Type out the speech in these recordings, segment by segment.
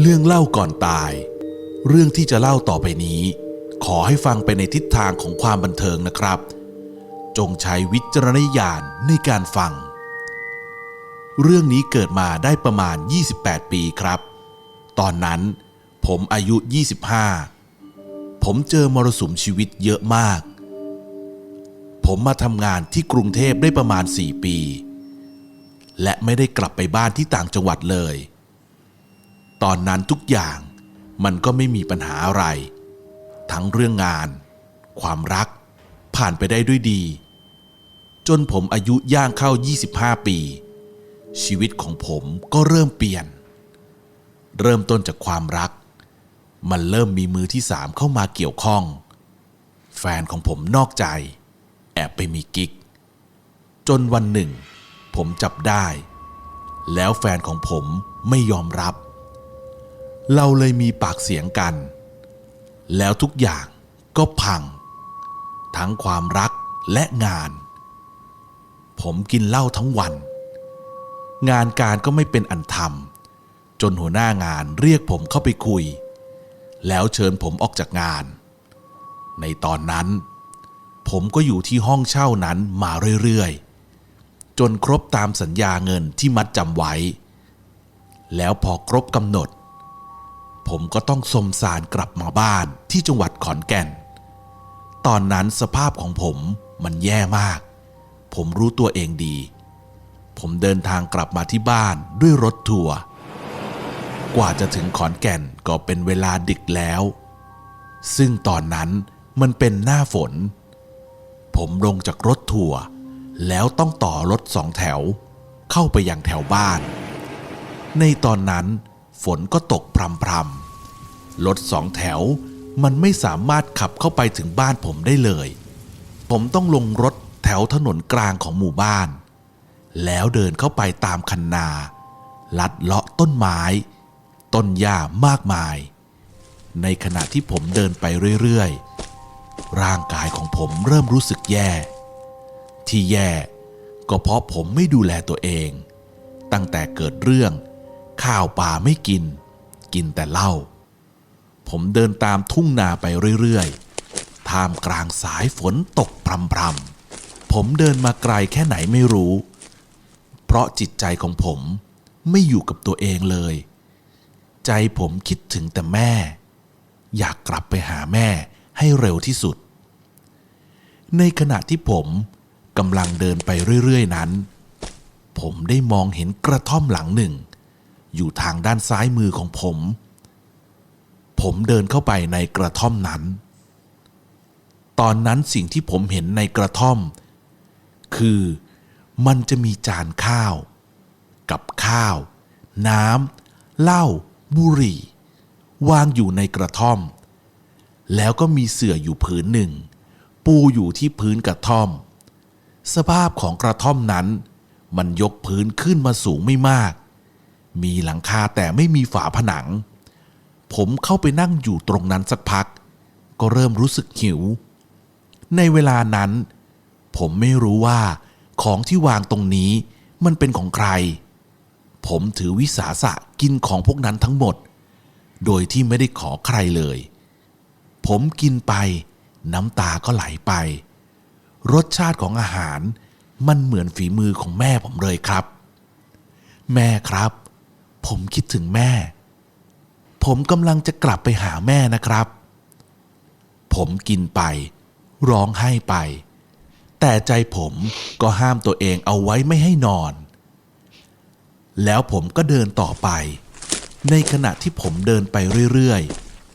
เรื่องเล่าก่อนตาย เรื่องที่จะเล่าต่อไปนี้ ขอให้ฟังไปในทิศทางของความบันเทิงนะครับ จงใช้วิจารณญาณในการฟัง เรื่องนี้เกิดมาได้ประมาณ 28 ปีครับ ตอนนั้นผมอายุ 25 ผมเจอมรสุมชีวิตเยอะมาก ผมมาทำงานที่กรุงเทพได้ประมาณ 4 ปี และไม่ได้กลับไปบ้านที่ต่างจังหวัดเลย ตอนนั้นทุกอย่างมันก็ไม่มีปัญหาอะไร ทั้งเรื่องงาน ความรัก ผ่านไปได้ด้วยดี จนผมอายุย่างเข้า 25 ปี ชีวิตของผมก็เริ่มเปลี่ยน เริ่มต้นจากความรัก มันเริ่มมีมือที่สามเข้ามาเกี่ยวข้อง แฟนของผมนอกใจ แอบไปมีกิ๊ก จนวันหนึ่ง ผมจับได้ แล้วแฟนของผมไม่ยอมรับ เราเลยมีปากเสียงกัน แล้วทุกอย่างก็พัง ทั้งความรักและงาน ผมกินเหล้าทั้งวัน งานการก็ไม่เป็นอันทำจนหัวหน้างานเรียกผมเข้าไปคุย แล้วเชิญผมออกจากงาน ในตอนนั้น ผมก็อยู่ที่ห้องเช่านั้นมาเรื่อยๆ จนครบตามสัญญาเงินที่มัดจำไว้ แล้วพอครบกำหนด ผมก็ต้องสมสารกลับมาบ้านที่จังหวัดขอนแก่น ตอนนั้นสภาพของผมมันแย่มาก ผมรู้ตัวเองดี ผมเดินทางกลับมาที่บ้านด้วยรถทัวร์กว่าจะถึงขอนแก่นก็เป็นเวลาดึกแล้ว ซึ่งตอนนั้นมันเป็นหน้าฝน ผมลงจากรถทัวร์แล้วต้องต่อรถสองแถว เข้าไปยังแถวบ้าน ในตอนนั้น ฝนก็ตกพรำๆรถสองแถวมันไม่สามารถขับเข้าไปถึงบ้านผมได้เลย ผมต้องลงรถแถวถนนกลางของหมู่บ้าน แล้วเดินเข้าไปตามคันนา ลัดเลาะต้นไม้ ต้นหญ้ามากมาย ในขณะที่ผมเดินไปเรื่อยๆ ร่างกายของผมเริ่มรู้สึกแย่ ที่แย่ก็เพราะผมไม่ดูแลตัวเอง ตั้งแต่เกิดเรื่อง ข้าวปลาไม่กิน กินแต่เหล้าผมเดินตามทุ่งนาไปเรื่อยๆ ท่ามกลางสายฝนตกพรำๆ ผมเดินมาไกลแค่ไหนไม่รู้ เพราะจิตใจของผมไม่อยู่กับตัวเองเลย ใจผมคิดถึงแต่แม่ อยากกลับไปหาแม่ให้เร็วที่สุด ในขณะที่ผมกำลังเดินไปเรื่อยๆนั้น ผมได้มองเห็นกระท่อมหลังหนึ่ง อยู่ทางด้านซ้ายมือของผม ผมเดินเข้าไปในกระท่อมนั้น ตอนนั้นสิ่งที่ผมเห็นในกระท่อม คือมันจะมีจานข้าว กับข้าว น้ำเหล้าบุหรี่ วางอยู่ในกระท่อม แล้วก็มีเสื่ออยู่ผืนหนึ่ง ปูอยู่ที่พื้นกระท่อม สภาพของกระท่อมนั้น มันยกพื้นขึ้นมาสูงไม่มาก มีหลังคาแต่ไม่มีฝาผนัง ผมเข้าไปนั่งอยู่ตรงนั้นสักพัก ก็เริ่มรู้สึกหิว ในเวลานั้น ผมไม่รู้ว่าของที่วางตรงนี้มันเป็นของใคร ผมถือวิสาสะกินของพวกนั้นทั้งหมด โดยที่ไม่ได้ขอใครเลย ผมกินไป น้ำตาก็ไหลไป รสชาติของอาหารมันเหมือนฝีมือของแม่ผมเลยครับ แม่ครับ ผมคิดถึงแม่ ผมกำลังจะกลับไปหาแม่นะครับ ผมกินไป ร้องไห้ไป แต่ใจผมก็ห้ามตัวเองเอาไว้ไม่ให้นอน แล้วผมก็เดินต่อไป ในขณะที่ผมเดินไปเรื่อย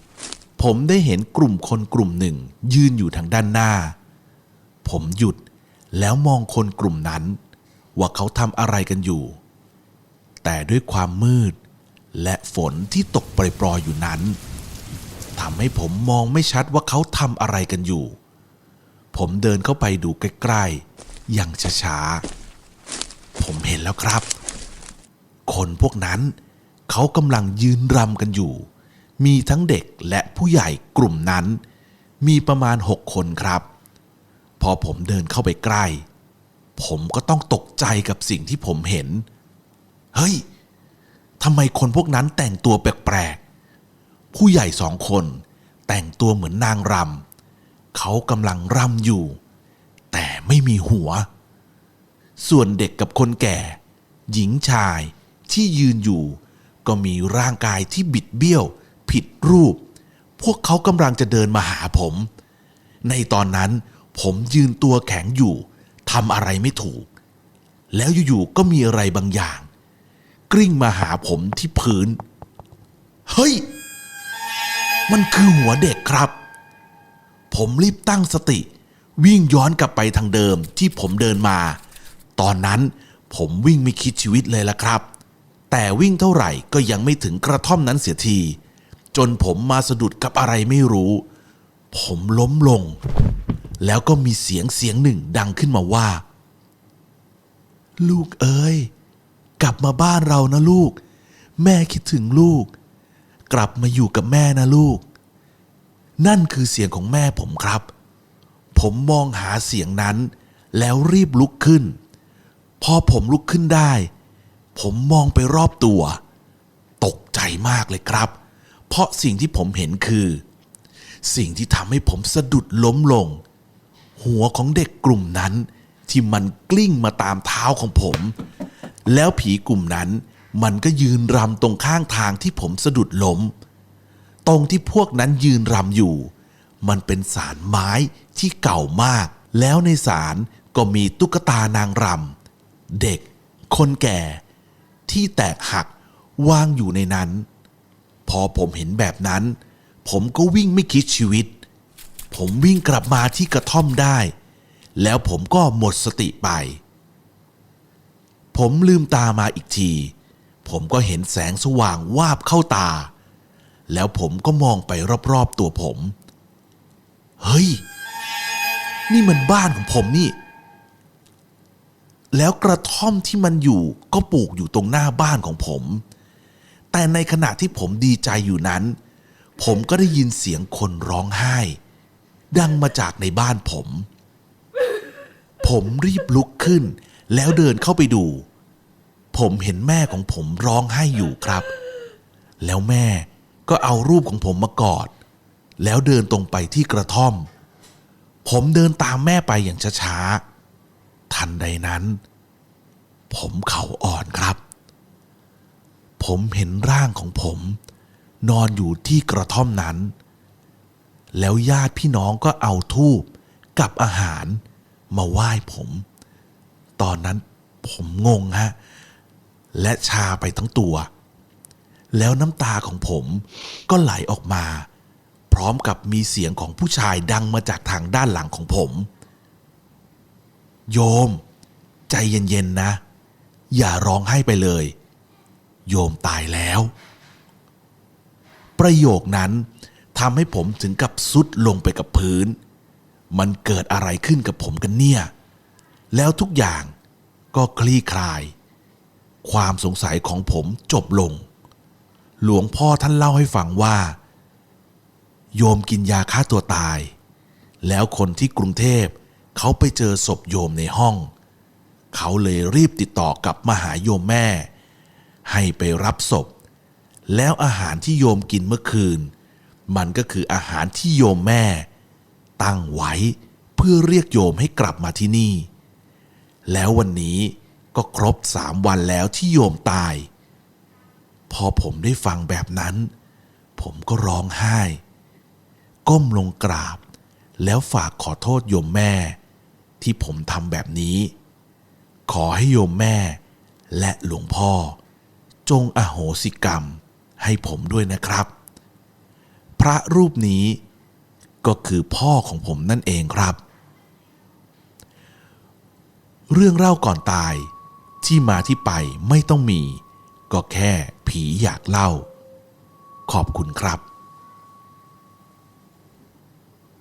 ๆ ผมได้เห็นกลุ่มคนกลุ่มหนึ่ง ยืนอยู่ทางด้านหน้า ผมหยุดแล้วมองคนกลุ่มนั้น ว่าเขาทำอะไรกันอยู่ แต่ด้วยความมืด และฝนที่ตกปรยๆอยู่นั้นทำให้ผมมองไม่ชัดว่าเขาทำอะไรกันอยู่ ผมเดินเข้าไปดูใกล้ๆอย่างช้าๆ ผมเห็นแล้วครับ คนพวกนั้น เขากำลังยืนรำกันอยู่ มีทั้งเด็กและผู้ใหญ่กลุ่มนั้น มีประมาณหกคนครับ พอผมเดินเข้าไปใกล้ ผมก็ต้องตกใจกับสิ่งที่ผมเห็นเเฮ้ยทำไมคนพวกนั้นแต่งตัวแปลกๆ ผู้ใหญ่สองคนแต่งตัวเหมือนนางรำเขากำลังรำอยู่ แต่ไม่มีหัว ส่วนเด็กกับคนแก่ หญิงชายที่ยืนอยู่ ก็มีร่างกายที่บิดเบี้ยว ผิดรูป พวกเขากำลังจะเดินมาหาผม ในตอนนั้นผมยืนตัวแข็งอยู่ทำอะไรไม่ถูก แล้วอยู่ๆก็มีอะไรบางอย่าง กลิ้งมาหาผมที่พื้น เฮ้ย มันคือหัวเด็กครับ ผมรีบตั้งสติ วิ่งย้อนกลับไปทางเดิมที่ผมเดินมา ตอนนั้นผมวิ่งไม่คิดชีวิตเลยละครับ แต่วิ่งเท่าไหร่ก็ยังไม่ถึงกระท่อมนั้นเสียที จนผมมาสะดุดกับอะไรไม่รู้ ผมล้มลง แล้วก็มีเสียงเสียงหนึ่งดังขึ้นมาว่า ลูกเอ้ย กลับมาบ้านเรานะลูก แม่คิดถึงลูก กลับมาอยู่กับแม่นะลูก นั่นคือเสียงของแม่ผมครับ ผมมองหาเสียงนั้น แล้วรีบลุกขึ้น พอผมลุกขึ้นได้ ผมมองไปรอบตัว ตกใจมากเลยครับ เพราะสิ่งที่ผมเห็นคือ สิ่งที่ทำให้ผมสะดุดล้มลง หัวของเด็กกลุ่มนั้นที่มันกลิ้งมาตามเท้าของผม แล้วผีกลุ่มนั้น มันก็ยืนรำตรงข้างทางที่ผมสะดุดล้ม ตรงที่พวกนั้นยืนรำอยู่ มันเป็นศาลไม้ที่เก่ามาก แล้วในศาลก็มีตุ๊กตานางรำเด็ก คนแก่ ที่แตกหักวางอยู่ในนั้น พอผมเห็นแบบนั้น ผมก็วิ่งไม่คิดชีวิต ผมวิ่งกลับมาที่กระท่อมได้ แล้วผมก็หมดสติไป ผมลืมตามาอีกที ผมก็เห็นแสงสว่างวาบเข้าตา แล้วผมก็มองไปรอบๆตัวผม เฮ้ย นี่มันบ้านของผมนี่ แล้วกระท่อมที่มันอยู่ก็ปลูกอยู่ตรงหน้าบ้านของผม แต่ในขณะที่ผมดีใจอยู่นั้น ผมก็ได้ยินเสียงคนร้องไห้ ดังมาจากในบ้านผม ผมรีบลุกขึ้น แล้วเดินเข้าไปดู ผมเห็นแม่ของผมร้องไห้อยู่ครับ แล้วแม่ก็เอารูปของผมมากอด แล้วเดินตรงไปที่กระท่อม ผมเดินตามแม่ไปอย่างช้าๆ ทันใดนั้น ผมเข่าอ่อนครับ ผมเห็นร่างของผม นอนอยู่ที่กระท่อมนั้น แล้วญาติพี่น้องก็เอาทูบกับอาหารมาไหว้ผม ตอนนั้นผมงงฮะ และชาไปทั้งตัว แล้วน้ำตาของผมก็ไหลออกมา พร้อมกับมีเสียงของผู้ชายดังมาจากทางด้านหลังของผม โยม ใจเย็นๆนะ อย่าร้องไห้ไปเลย โยมตายแล้ว ประโยคนั้นทำให้ผมถึงกับซุดลงไปกับพื้น มันเกิดอะไรขึ้นกับผมกันเนี่ย แล้วทุกอย่างก็คลี่คลาย ความสงสัยของผมจบลง หลวงพ่อท่านเล่าให้ฟังว่า โยมกินยาฆ่าตัวตาย แล้วคนที่กรุงเทพเขาไปเจอศพโยมในห้อง เขาเลยรีบติดต่อกลับมาหาโยมแม่ ให้ไปรับศพ แล้วอาหารที่โยมกินเมื่อคืน มันก็คืออาหารที่โยมแม่ ตั้งไว้เพื่อเรียกโยมให้กลับมาที่นี่ แล้ววันนี้ก็ครบสามวันแล้วที่โยมตาย พอผมได้ฟังแบบนั้น ผมก็ร้องไห้ ก้มลงกราบ แล้วฝากขอโทษโยมแม่ ที่ผมทำแบบนี้ ขอให้โยมแม่ และหลวงพ่อ จงอโหสิกรรมให้ผมด้วยนะครับ พระรูปนี้ก็คือพ่อของผมนั่นเองครับ เรื่องเล่าก่อนตาย ที่มาที่ไปไม่ต้องมี ก็แค่ผีอยากเล่า ขอบคุณครับ